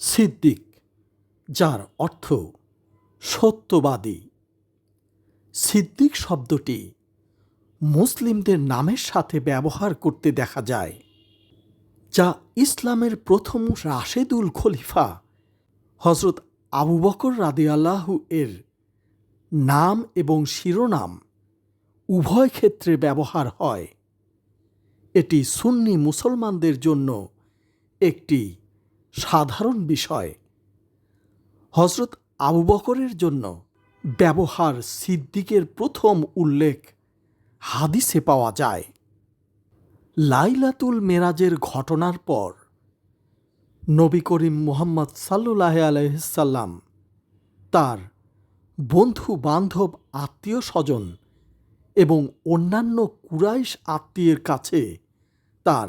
সিদ্দিক, যার অর্থ সত্যবাদী। সিদ্দিক শব্দটি মুসলিমদের নামের সাথে ব্যবহার করতে দেখা যায়, যা ইসলামের প্রথম রাশেদুল খলিফা হজরত আবু বকর রাদিয়াল্লাহু এর নাম এবং শিরোনাম উভয় ক্ষেত্রে ব্যবহার হয়। এটি সুন্নি মুসলমানদের জন্য একটি সাধারণ বিষয়। হজরত আবু বকরের জন্য ব্যবহার সিদ্দিকের প্রথম উল্লেখ হাদিসে পাওয়া যায়। লাইলাতুল মেরাজের ঘটনার পর নবী করিম মোহাম্মদ সাল্লুল্লাহ আলহিসাল্লাম তার বন্ধু বান্ধব আত্মীয় স্বজন এবং অন্যান্য কুরাইশ আত্মীয়ের কাছে তার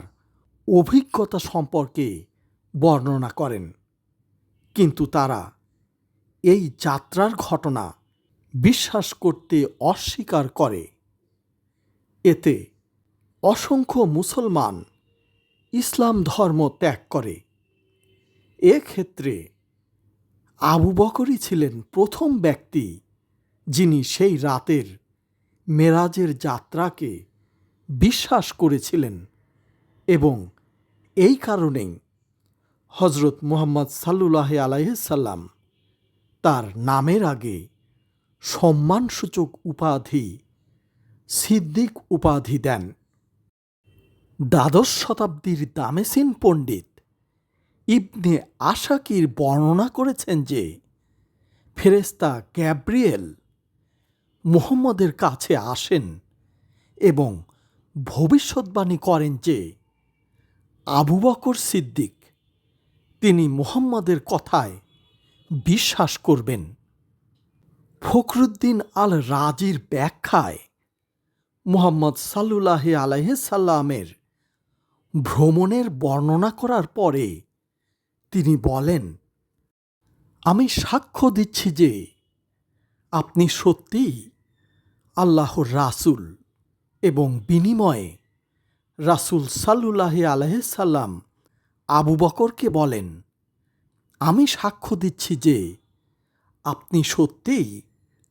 অভিজ্ঞতা সম্পর্কে বর্ণনা করেন। কিন্তু তারা এই যাত্রার ঘটনা বিশ্বাস করতে অস্বীকার করে। এতে অসংখ্য মুসলমান ইসলাম ধর্ম ত্যাগ করে। এক্ষেত্রে আবু বকরই ছিলেন প্রথম ব্যক্তি যিনি সেই রাতের মেরাজের যাত্রাকে বিশ্বাস করেছিলেন এবং এই কারণেই হজরত মুহাম্মদ সাল্লুল্লাহ আলাইসাল্লাম তার নামের আগে সম্মানসূচক উপাধি, সিদ্দিক উপাধি দেন। দ্বাদশ শতাব্দীর দামেসিন পণ্ডিত ইবনে আশাকির বর্ণনা করেছেন যে ফেরেস্তা গ্যাব্রিয়েল মুহম্মদের কাছে আসেন এবং ভবিষ্যৎবাণী করেন যে, আবু বকর সিদ্দিক তিনি মুহাম্মদের কথায় বিশ্বাস করবেন। ফখরুদ্দিন আল রাজির ব্যাখ্যায় মুহাম্মদ সাল্লুল্লাহ আলাইসাল্লামের ভ্রমণের বর্ণনা করার পরে তিনি বলেন, আমি সাক্ষ্য দিচ্ছি যে আপনি সত্যিই আল্লাহর রাসুল এবং বিনিময়ে রাসুল সাল্লুল্লাহ আলহাল্লাম আবু বকরকে বলেন, আমি সাক্ষ্য দিচ্ছি যে আপনি সত্যিই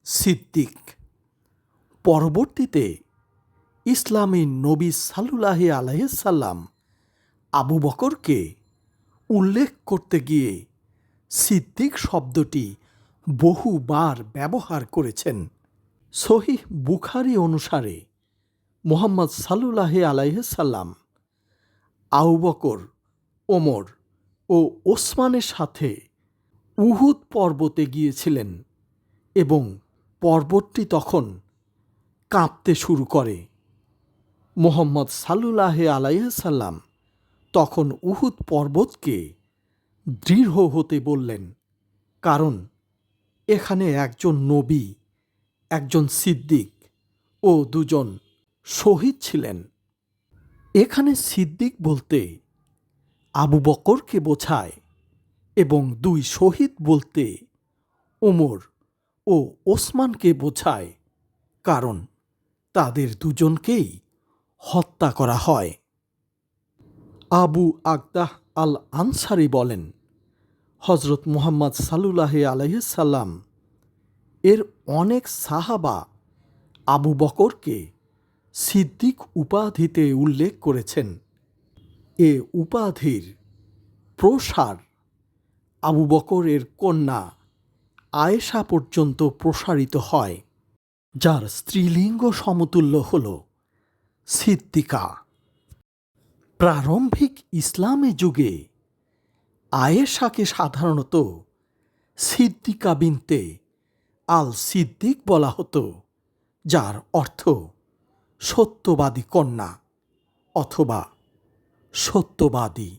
সিদ্দিক। পরবর্তীতে ইসলামী নবী সাল্লুল্লাহ আলহাল্লাম আবু বকরকে উল্লেখ করতে গিয়ে সিদ্দিক শব্দটি বহুবার ব্যবহার করেছেন। সহিহ বুখারি অনুসারে মোহাম্মদ সাল্লুল্লাহ আলাইসাল্লাম আউ বকর ওমর ও ওসমানের সাথে উহুদ পর্বতে গিয়েছিলেন এবং পর্বতটি তখন কাঁপতে শুরু করে। মোহাম্মদ সাল্লুল্লাহ আলাইসাল্লাম তখন উহুদ পর্বতকে দৃঢ় হতে বললেন, কারণ এখানে একজন নবী, একজন সিদ্দিক ও দুজন শহীদ ছিলেন। এখানে সিদ্দিক বলতে আবু বকরকে বোঝায় এবং দুই শহীদ বলতে ওমর ও ওসমানকে বোঝায়, কারণ তাদের দুজনকেই হত্যা করা হয়। আবু আকদাহ আল আনসারি বলেন হজরত মুহাম্মদ সাল্লুল্লাহ আলহিসাল্লাম এর অনেক সাহাবা আবু বকরকে সিদ্দিক উপাধিতে উল্লেখ করেছেন। এ উপাধির প্রসার আবু বকরের কন্যা আয়েশা পর্যন্ত প্রসারিত হয়, যার স্ত্রীলিঙ্গ সমতুল্য হল সিদ্দিকা। প্রারম্ভিক ইসলামী যুগে আয়েশাকে সাধারণত সিদ্দিকা বিনতে আল সিদ্দিক বলা হতো, যার অর্থ সত্যবাদী কন্যা অথবা সত্যবাদী।